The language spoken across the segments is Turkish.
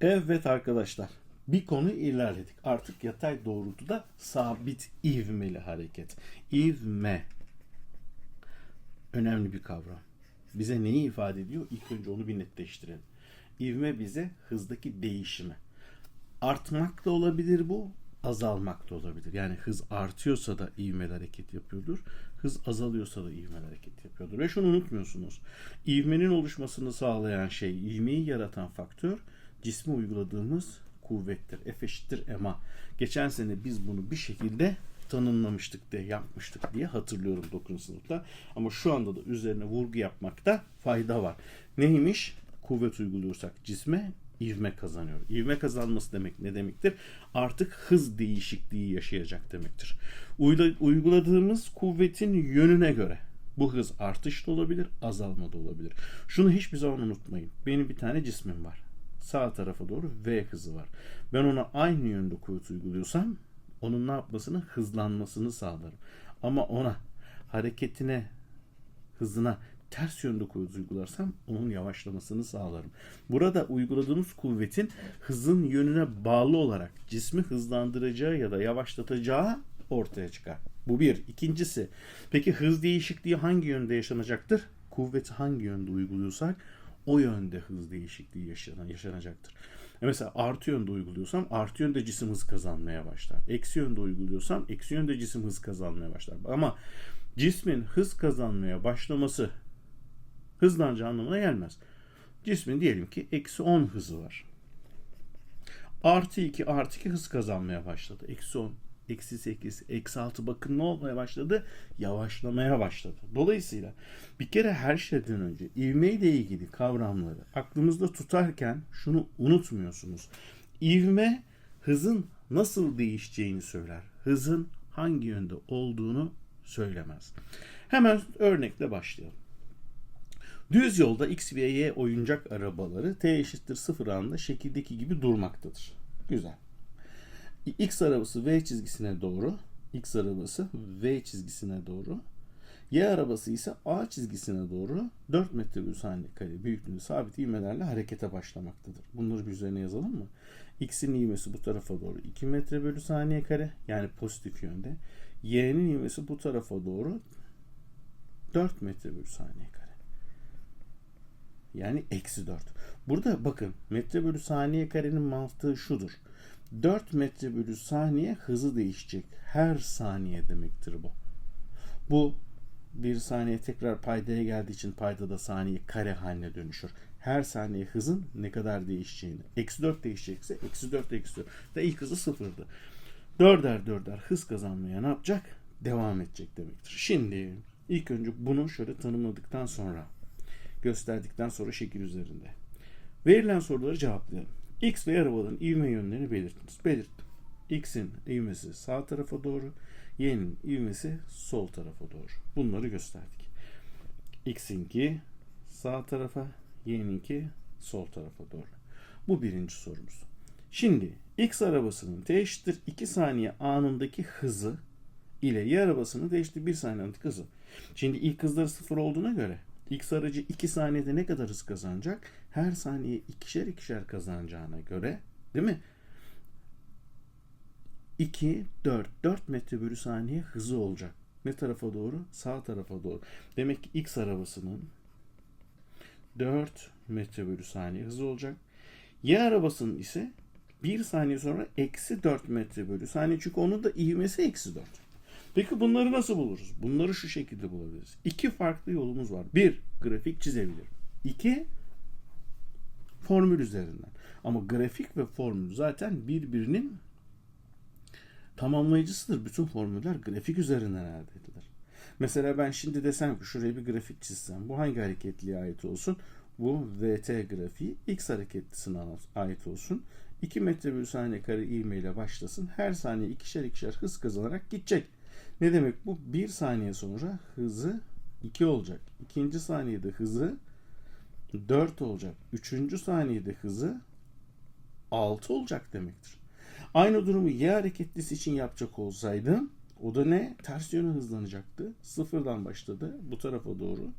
Evet arkadaşlar bir konu ilerledik. Artık yatay doğrultuda sabit ivmeli hareket. İvme önemli bir kavram. Bize neyi ifade ediyor? İlk önce onu bir netleştirelim. İvme bize hızdaki değişimi. Artmak da olabilir bu, azalmak da olabilir. Yani hız artıyorsa da ivmeli hareket yapıyordur. Hız azalıyorsa da ivmeli hareket yapıyordur. Ve şunu unutmuyorsunuz. İvmenin oluşmasını sağlayan şey, ivmeyi yaratan faktör cisme uyguladığımız kuvvettir. F eşittir ma. Geçen sene biz bunu bir şekilde tanımlamıştık de yapmıştık diye hatırlıyorum 9. sınıfta. Ama şu anda da üzerine vurgu yapmakta fayda var. Neymiş? Kuvvet uyguluyorsak cisme ivme kazanıyor. İvme kazanması demek ne demektir? Artık hız değişikliği yaşayacak demektir. Uyguladığımız kuvvetin yönüne göre bu hız artış da olabilir, azalma da olabilir. Şunu hiçbir zaman unutmayın. Benim bir tane cismim var. Sağ tarafa doğru V hızı var. Ben ona aynı yönde kuvvet uyguluyorsam onun ne yapmasını? Hızlanmasını sağlarım. Ama ona hareketine, hızına ters yönde kuvvet uygularsam onun yavaşlamasını sağlarım. Burada uyguladığımız kuvvetin hızın yönüne bağlı olarak cismi hızlandıracağı ya da yavaşlatacağı ortaya çıkar. Bu bir. İkincisi, peki hız değişikliği hangi yönde yaşanacaktır? Kuvveti hangi yönde uyguluyorsak o yönde hız değişikliği yaşanan, yaşanacaktır. E Mesela artı yönde uyguluyorsam artı yönde cisim hız kazanmaya başlar. Eksi yönde uyguluyorsam eksi yönde cisim hız kazanmaya başlar. Ama cismin hız kazanmaya başlaması hızlanacağı anlamına gelmez. Cismin diyelim ki eksi 10 hızı var. Artı 2 artı 2 hız kazanmaya başladı. Eksi 10, eksi 8, eksi 6 bakın ne olmaya başladı? Yavaşlamaya başladı. Dolayısıyla bir kere her şeyden önce ivme ile ilgili kavramları aklımızda tutarken şunu unutmuyorsunuz. İvme hızın nasıl değişeceğini söyler. Hızın hangi yönde olduğunu söylemez. Hemen örnekle başlayalım. Düz yolda X ve Y oyuncak arabaları T eşittir 0 anında şekildeki gibi durmaktadır. Güzel. X arabası V çizgisine doğru, X arabası V çizgisine doğru, Y arabası ise A çizgisine doğru 4 metre bölü saniye kare büyüklüğünde sabit ivmelerle harekete başlamaktadır. Bunları bir üzerine yazalım mı? X'in ivmesi bu tarafa doğru 2 metre bölü saniye kare yani pozitif yönde. Y'nin ivmesi bu tarafa doğru 4 metre bölü saniye kare. Yani eksi 4. Burada bakın metre bölü saniye karenin mantığı şudur. 4 metre bölü saniye hızı değişecek. Her saniye demektir bu. Bu bir saniye tekrar paydaya geldiği için paydada saniye kare haline dönüşür. Her saniye hızın ne kadar değişeceğini. Eksi 4 değişecekse eksi 4 eksi 4. Da ilk hızı sıfırdı. Dörder dörder hız kazanmaya ne yapacak? Devam edecek demektir. Şimdi ilk önce bunu şöyle tanımladıktan sonra gösterdikten sonra şekil üzerinde. Verilen soruları cevaplayalım. X ve arabanın ivme yönlerini belirtiniz. Belirttim. X'in ivmesi sağ tarafa doğru, Y'nin ivmesi sol tarafa doğru. Bunları gösterdik. X'inki sağ tarafa, Y'ninki sol tarafa doğru. Bu birinci sorumuz. Şimdi X arabasının t eşittir 2 saniye anındaki hızı ile Y arabasının t eşittir 1 saniye anındaki hızı. Şimdi ilk hızları sıfır olduğuna göre X aracı 2 saniyede ne kadar hız kazanacak? Her saniye ikişer ikişer kazanacağına göre değil mi? 2, 4, 4 metre bölü saniye hızı olacak. Ne tarafa doğru? Sağ tarafa doğru. Demek ki X arabasının 4 metre bölü saniye hızı olacak. Y arabasının ise 1 saniye sonra eksi 4 metre bölü saniye. Çünkü onun da ivmesi eksi 4. Peki bunları nasıl buluruz? Bunları şu şekilde bulabiliriz. İki farklı yolumuz var. Bir, grafik çizebilirim. İki, formül üzerinden. Ama grafik ve formül zaten birbirinin tamamlayıcısıdır. Bütün formüller grafik üzerinden elde edilir. Mesela ben şimdi desem ki şuraya bir grafik çizsem. Bu hangi hareketliğe ait olsun? Bu VT grafiği X hareketlisine ait olsun. 2 metre bölü saniye kare ivmeyle başlasın. Her saniye ikişer ikişer hız kazanarak gidecek. Ne demek bu? Bir saniye sonra hızı 2 olacak. İkinci saniyede hızı 4 olacak. Üçüncü saniyede hızı 6 olacak demektir. Aynı durumu y hareketlisi için yapacak olsaydım o da ne? Ters yöne hızlanacaktı. Sıfırdan başladı bu tarafa doğru.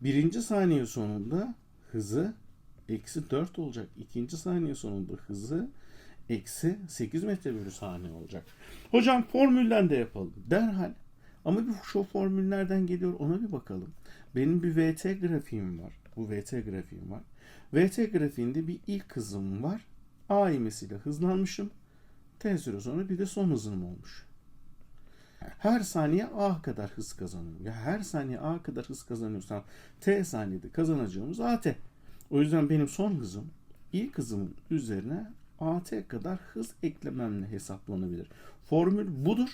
Birinci saniye sonunda hızı eksi 4 olacak. İkinci saniye sonunda hızı eksi 8 metre bölü saniye olacak. Hocam formülden de yapalım. Derhal. Ama bir şu formül nereden geliyor ona bir bakalım. Benim bir VT grafiğim var. Bu VT grafiğim var. VT grafiğinde bir ilk hızım var. A ivmesiyle hızlanmışım. T süre sonra bir de son hızım olmuş. Her saniye A kadar hız kazanıyorum. Ya her saniye A kadar hız kazanıyorsam T saniyede kazanacağımız AT. O yüzden benim son hızım ilk hızımın üzerine AT kadar hız eklememle hesaplanabilir. Formül budur.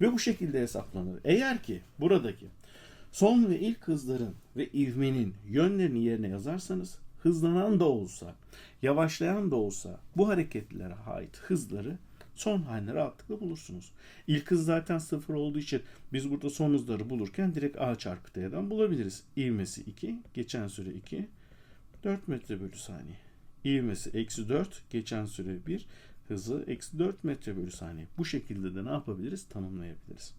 Ve bu şekilde hesaplanır. Eğer ki buradaki son ve ilk hızların ve ivmenin yönlerini yerine yazarsanız hızlanan da olsa, yavaşlayan da olsa bu hareketlere ait hızları son haline rahatlıkla bulursunuz. İlk hız zaten sıfır olduğu için biz burada son hızları bulurken direkt A çarpı T'den bulabiliriz. İvmesi 2, geçen süre 2, 4 metre bölü saniye. İvmesi eksi 4, geçen süre 1, hızı eksi 4 metre bölü saniye. Bu şekilde de ne yapabiliriz? Tanımlayabiliriz.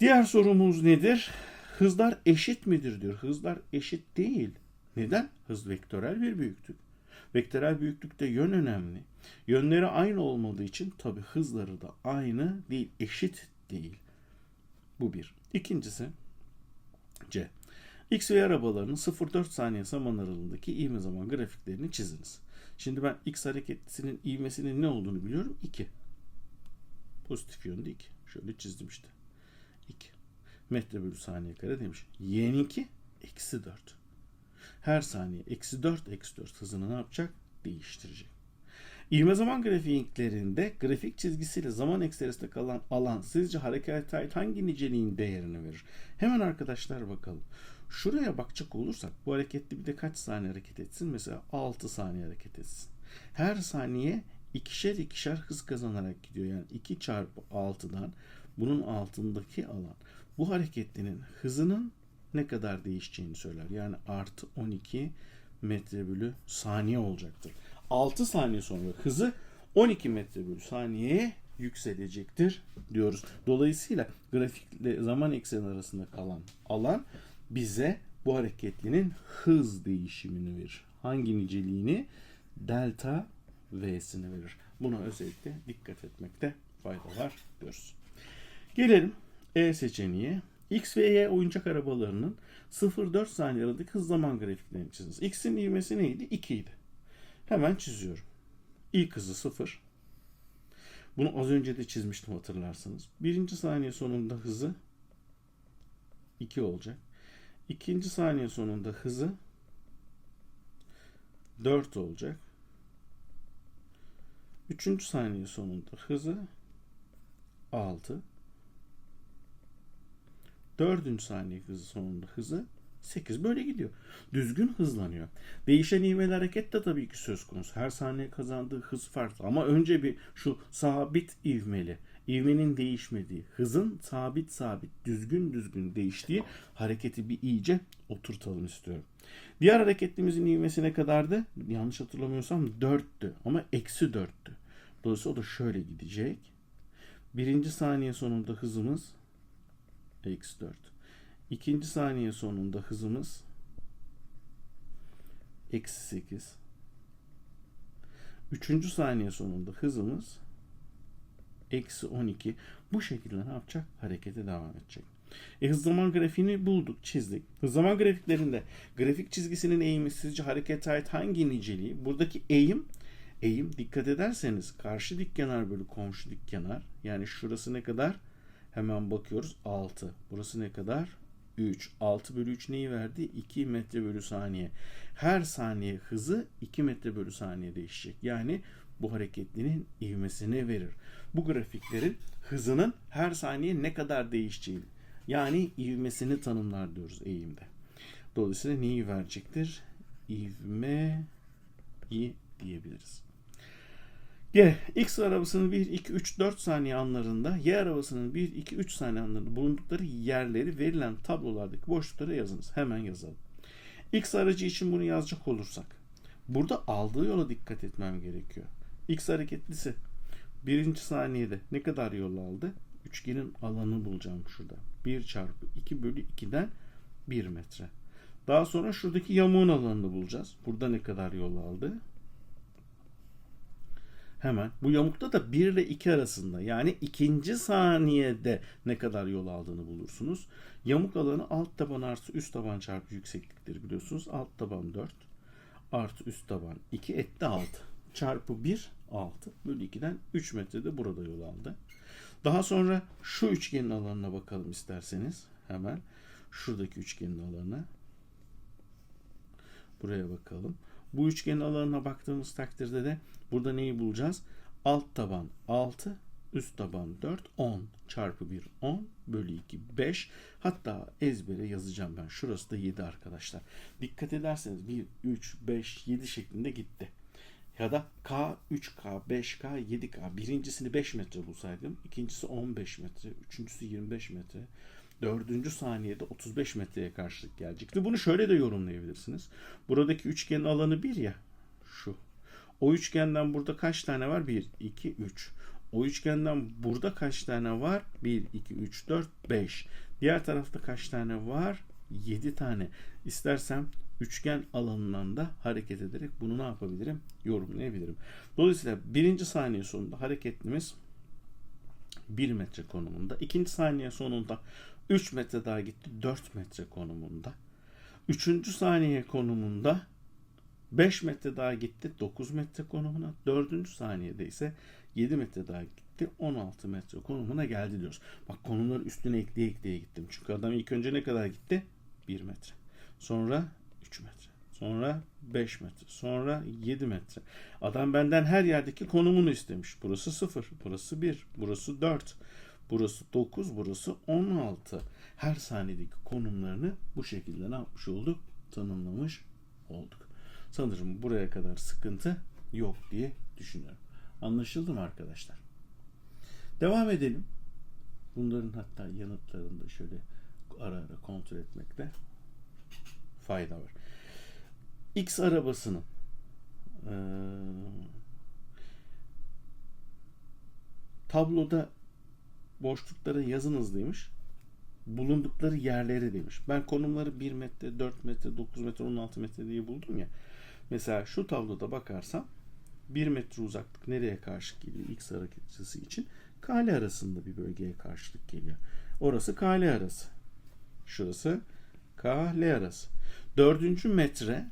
Diğer sorumuz nedir? Hızlar eşit midir diyor. Hızlar eşit değil. Neden? Hız vektörel bir büyüklük. Vektörel büyüklükte yön önemli. Yönleri aynı olmadığı için tabi hızları da aynı değil, eşit değil. Bu bir. İkincisi C. X ve arabalarının 0-4 saniye zaman aralığındaki ivme zaman grafiklerini çiziniz. Şimdi ben X hareketlisinin ivmesinin ne olduğunu biliyorum. 2. Pozitif yönde 2. Şöyle çizdim işte. 2. Metre bölü saniye kare demiş. Y'nin 2 eksi 4. Her saniye eksi 4 eksi 4 hızını ne yapacak? Değiştirecek. İvme zaman grafiklerinde grafik çizgisiyle zaman ekserisinde kalan alan sizce harekete ait hangi niceliğin değerini verir? Hemen arkadaşlar bakalım. Şuraya bakacak olursak bu hareketli bir de kaç saniye hareket etsin? Mesela 6 saniye hareket etsin. Her saniye ikişer ikişer hız kazanarak gidiyor. Yani 2 çarpı 6'dan bunun altındaki alan bu hareketlinin hızının ne kadar değişeceğini söyler. Yani artı 12 metre bölü saniye olacaktır. 6 saniye sonra hızı 12 metre bölü saniyeye yükselecektir diyoruz. Dolayısıyla grafikle zaman ekseni arasında kalan alan bize bu hareketlinin hız değişimini verir. Hangi niceliğini? Delta V'sini verir. Buna özellikle dikkat etmekte fayda var diyoruz. Gelelim E seçeneği. X ve Y oyuncak arabalarının 0-4 saniye arasındaki hız zaman grafiklerini çiziniz. X'in ivmesi neydi? 2 idi. Hemen çiziyorum. İlk hızı 0. Bunu az önce de çizmiştim hatırlarsınız. Birinci saniye sonunda hızı 2 olacak. İkinci saniye sonunda hızı 4 olacak. Üçüncü saniye sonunda hızı 6. Dördüncü saniye hızı sonunda hızı 8 böyle gidiyor. Düzgün hızlanıyor. Değişen ivmeli hareket de tabii ki söz konusu. Her saniye kazandığı hız farklı. Ama önce bir şu sabit ivmeli, ivmenin değişmediği, hızın sabit sabit, düzgün düzgün değiştiği hareketi bir iyice oturtalım istiyorum. Diğer hareketlimizin ivmesi ne kadardı? Yanlış hatırlamıyorsam 4'tü ama eksi 4'tü. Dolayısıyla o da şöyle gidecek. Birinci saniye sonunda hızımız eksi 4. İkinci saniye sonunda hızımız eksi 8. Üçüncü saniye sonunda hızımız eksi 12. Bu şekilde ne yapacak? Harekete devam edecek. E, hız zaman grafiğini bulduk, çizdik. Hız zaman grafiklerinde grafik çizgisinin eğimi sizce harekete ait hangi niceliği? Buradaki eğim eğim dikkat ederseniz karşı dik kenar bölü komşu dik kenar. Yani şurası ne kadar? Hemen bakıyoruz 6. Burası ne kadar? 3. 6 bölü 3 neyi verdi? 2 metre bölü saniye. Her saniye hızı 2 metre bölü saniye değişecek. Yani bu hareketlinin ivmesini verir. Bu grafiklerin hızının her saniye ne kadar değişeceğini yani ivmesini tanımlar diyoruz eğimde. Dolayısıyla neyi verecektir? İvmeyi diyebiliriz. G. X arabasının 1, 2, 3, 4 saniye anlarında, Y arabasının 1, 2, 3 saniye anlarında bulundukları yerleri verilen tablolardaki boşluklara yazınız. Hemen yazalım. X aracı için bunu yazacak olursak, burada aldığı yola dikkat etmem gerekiyor. X hareketlisi birinci saniyede ne kadar yol aldı? Üçgenin alanını bulacağım şurada. 1 çarpı 2 bölü 2'den 1 metre. Daha sonra şuradaki yamuğun alanını bulacağız. Burada ne kadar yol aldı? Hemen. Bu yamukta da 1 ile 2 arasında yani ikinci saniyede ne kadar yol aldığını bulursunuz. Yamuk alanı alt taban artı üst taban çarpı yükseklikleri biliyorsunuz. Alt taban 4 artı üst taban 2 etti 6. Çarpı 1 6 bölü 2'den 3 metrede burada yol aldı. Daha sonra şu üçgenin alanına bakalım isterseniz. Hemen şuradaki üçgenin alanına. Buraya bakalım. Bu üçgenin alanına baktığımız takdirde de burada neyi bulacağız? Alt taban 6, üst taban 4, 10 çarpı 1 10 bölü 2 5. Hatta ezbere yazacağım ben. Şurası da 7 arkadaşlar. Dikkat ederseniz 1, 3, 5, 7 şeklinde gitti. Ya da K, 3K, 5K, 7K. Birincisini 5 metre bulsaydım. ikincisi 15 metre. Üçüncüsü 25 metre. Dördüncü saniyede 35 metreye karşılık gelecekti. Bunu şöyle de yorumlayabilirsiniz. Buradaki üçgenin alanı 1 ya. Şu. O üçgenden burada kaç tane var? 1, 2, 3. O üçgenden burada kaç tane var? 1, 2, 3, 4, 5. Diğer tarafta kaç tane var? 7 tane. İstersem üçgen alanından da hareket ederek bunu ne yapabilirim? Yorumlayabilirim. Dolayısıyla birinci saniye sonunda hareketimiz 1 metre konumunda. İkinci saniye sonunda 3 metre daha gitti 4 metre konumunda. Üçüncü saniye konumunda 5 metre daha gitti 9 metre konumuna. Dördüncü saniyede ise 7 metre daha gitti 16 metre konumuna geldi diyoruz. Bak konumları üstüne ekleye ekleye gittim. Çünkü adam ilk önce ne kadar gitti? 1 metre. Sonra 3 metre. Sonra 5 metre. Sonra 7 metre. Adam benden her yerdeki konumunu istemiş. Burası 0, burası 1, burası 4, burası 9, burası 16. Her saniyedeki konumlarını bu şekilde ne yapmış olduk? Tanımlamış olduk. Sanırım buraya kadar sıkıntı yok diye düşünüyorum. Anlaşıldı mı arkadaşlar? Devam edelim. Bunların hatta yanıtlarını da şöyle ara ara kontrol etmekte fayda var. X arabasının eee, tabloda boşluklara yazın hızlıymış. Bulundukları yerleri demiş. Ben konumları 1 metre, 4 metre, 9 metre, 16 metre diye buldum ya. Mesela şu tabloda bakarsam 1 metre uzaklık nereye karşı geliyor? X hareket açısı için kale arasında bir bölgeye karşılık geliyor. Orası kale arası. Şurası kale arası. Dördüncü metre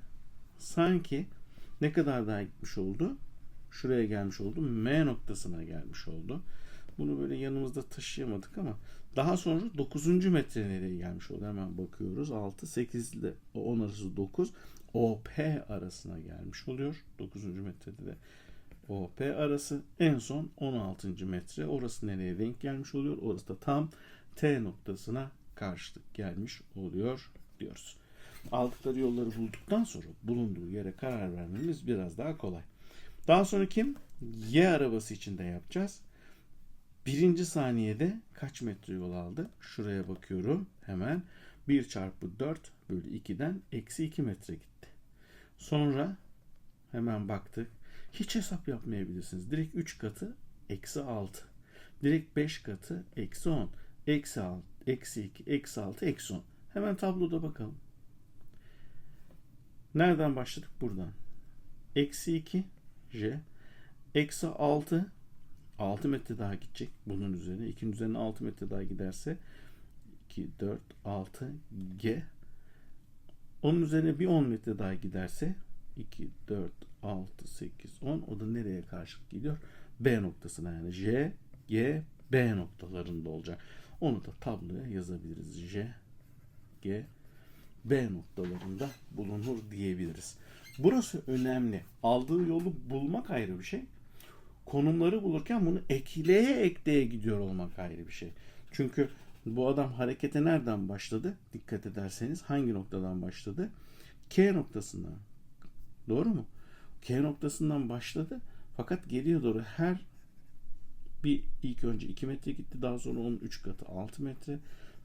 sanki ne kadar daha gitmiş oldu? Şuraya gelmiş oldu. M noktasına gelmiş oldu. Bunu böyle yanımızda taşıyamadık ama daha sonra 9. metre nereye gelmiş oldu? Hemen bakıyoruz. 6, 8 ile 10 arası 9. OP arasına gelmiş oluyor. 9. metrede de OP arası. En son 16. metre. Orası nereye denk gelmiş oluyor? Orası da tam T noktasına karşılık gelmiş oluyor diyoruz. Aldıkları yolları bulduktan sonra bulunduğu yere karar vermemiz biraz daha kolay. Daha sonra kim? Y arabası için de yapacağız. Birinci saniyede kaç metre yol aldı? Şuraya bakıyorum hemen. 1 çarpı 4 bölü 2'den eksi 2 metre gitti. Sonra hemen baktık. Hiç hesap yapmayabilirsiniz. Direkt 3 katı eksi 6. Direkt 5 katı eksi 10. Eksi 6, eksi 2, eksi 6, eksi 10. Hemen tabloda bakalım. Nereden başladık? Buradan. Eksi 2 J. Eksi 6 6 metre daha gidecek bunun üzerine. 2'nin üzerine 6 metre daha giderse 2, 4, 6 G. Onun üzerine bir 10 metre daha giderse 2, 4, 6, 8, 10 o da nereye karşılık gidiyor? B noktasına yani J, G, B noktalarında olacak. Onu da tabloya yazabiliriz. J, G, B noktalarında bulunur diyebiliriz. Burası önemli. Aldığı yolu bulmak ayrı bir şey. Konumları bulurken bunu ekleye ekleye gidiyor olmak ayrı bir şey. Çünkü bu adam harekete nereden başladı? Dikkat ederseniz hangi noktadan başladı? K noktasından. Doğru mu? K noktasından başladı. Fakat geriye doğru her bir ilk önce 2 metre gitti. Daha sonra onun 3 katı 6 metre.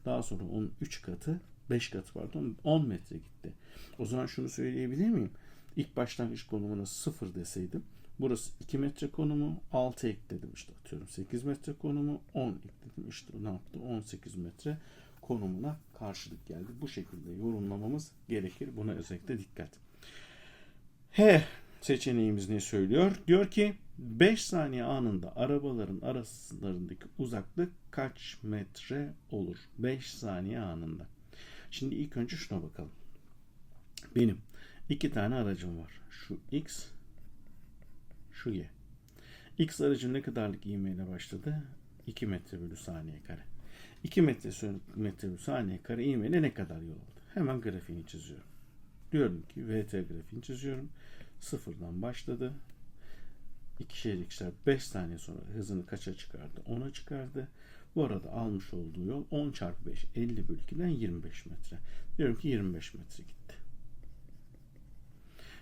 Daha sonra onun 3 katı 5 katı pardon 10 metre gitti. O zaman şunu söyleyebilir miyim? İlk başlangıç konumuna 0 deseydim. Burası 2 metre konumu 6 ekledim işte atıyorum 8 metre konumu 10 ekledim işte ne yaptı 18 metre konumuna karşılık geldi. Bu şekilde yorumlamamız gerekir. Buna özellikle dikkat. H seçeneğimiz ne söylüyor? Diyor ki 5 saniye anında arabaların arasındaki uzaklık kaç metre olur? 5 saniye anında. Şimdi ilk önce şuna bakalım. Benim iki tane aracım var. Şu X, şu Y. X aracım ne kadarlık ivmeyle başladı? 2 metre bölü saniye kare. 2 metre, metre bölü saniye kare ivmeyle ne kadar yol aldı? Hemen grafiğini çiziyorum. Diyorum ki VT grafiğini çiziyorum. Sıfırdan başladı. İkişer ikişer 5 saniye sonra hızını kaça çıkardı? 10'a çıkardı. Bu arada almış olduğu yol 10 çarpı 5 50 bölü 2'den 25 metre. Diyorum ki 25 metre gitti.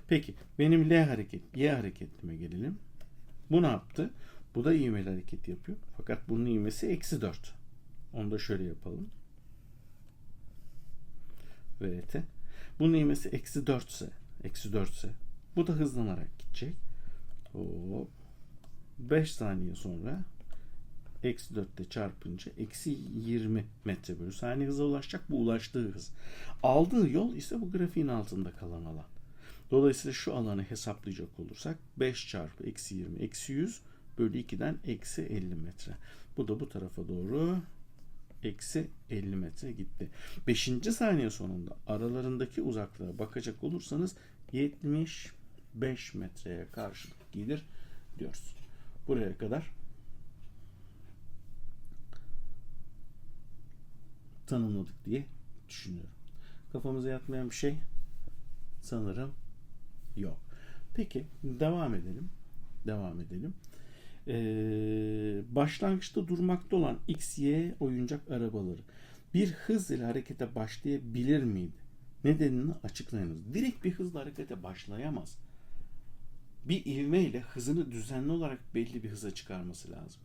Peki benim L hareket, Y hareketime gelelim. Bu ne yaptı? Bu da ivmeli hareket yapıyor. Fakat bunun ivmesi eksi 4. Onu da şöyle yapalım. VT. Bunun ivmesi eksi 4 ise, eksi 4 ise bu da hızlanarak gidecek. Hop. 5 saniye sonra eksi 4 ile çarpınca eksi 20 metre bölü saniye hıza ulaşacak. Bu ulaştığı hız. Aldığı yol ise bu grafiğin altında kalan alan. Dolayısıyla şu alanı hesaplayacak olursak 5 çarpı eksi 20 eksi 100 bölü 2'den eksi 50 metre. Bu da bu tarafa doğru eksi 50 metre gitti. 5. saniye sonunda aralarındaki uzaklığa bakacak olursanız 75 metreye karşılık gelir diyoruz. Buraya kadar tanımladık diye düşünüyorum. Kafamıza yatmayan bir şey sanırım yok. Peki devam edelim. Devam edelim. Ee, başlangıçta durmakta olan XY oyuncak arabaları bir hız ile harekete başlayabilir miydi? Nedenini açıklayınız. Direkt bir hızla harekete başlayamaz. Bir ivmeyle hızını düzenli olarak belli bir hıza çıkarması lazım.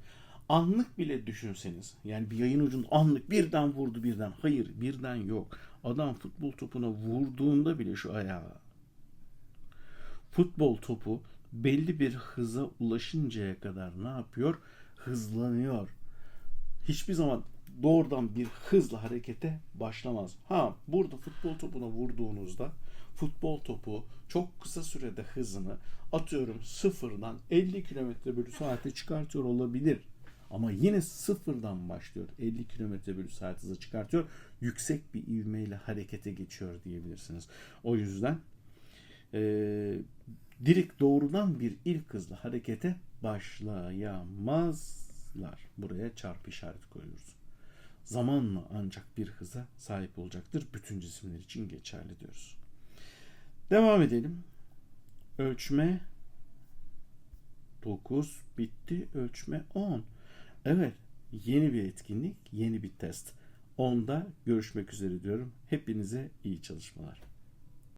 Anlık bile düşünseniz yani bir yayın ucunda anlık birden vurdu birden. Hayır birden yok. Adam futbol topuna vurduğunda bile şu ayağı futbol topu belli bir hıza ulaşıncaya kadar ne yapıyor? Hızlanıyor. Hiçbir zaman doğrudan bir hızla harekete başlamaz. Ha burada futbol topuna vurduğunuzda futbol topu çok kısa sürede hızını atıyorum sıfırdan 50 km bölü saate çıkartıyor olabilir. Ama yine sıfırdan başlıyor. 50 km bölü saat hıza çıkartıyor. Yüksek bir ivmeyle harekete geçiyor diyebilirsiniz. O yüzden e, direkt doğrudan bir ilk hızla harekete başlayamazlar. Buraya çarpı işareti koyuyoruz. Zamanla ancak bir hıza sahip olacaktır. Bütün cisimler için geçerli diyoruz. Devam edelim. Ölçme 9 bitti. Ölçme 10. Evet, yeni bir etkinlik, yeni bir test. Onda görüşmek üzere diyorum. Hepinize iyi çalışmalar.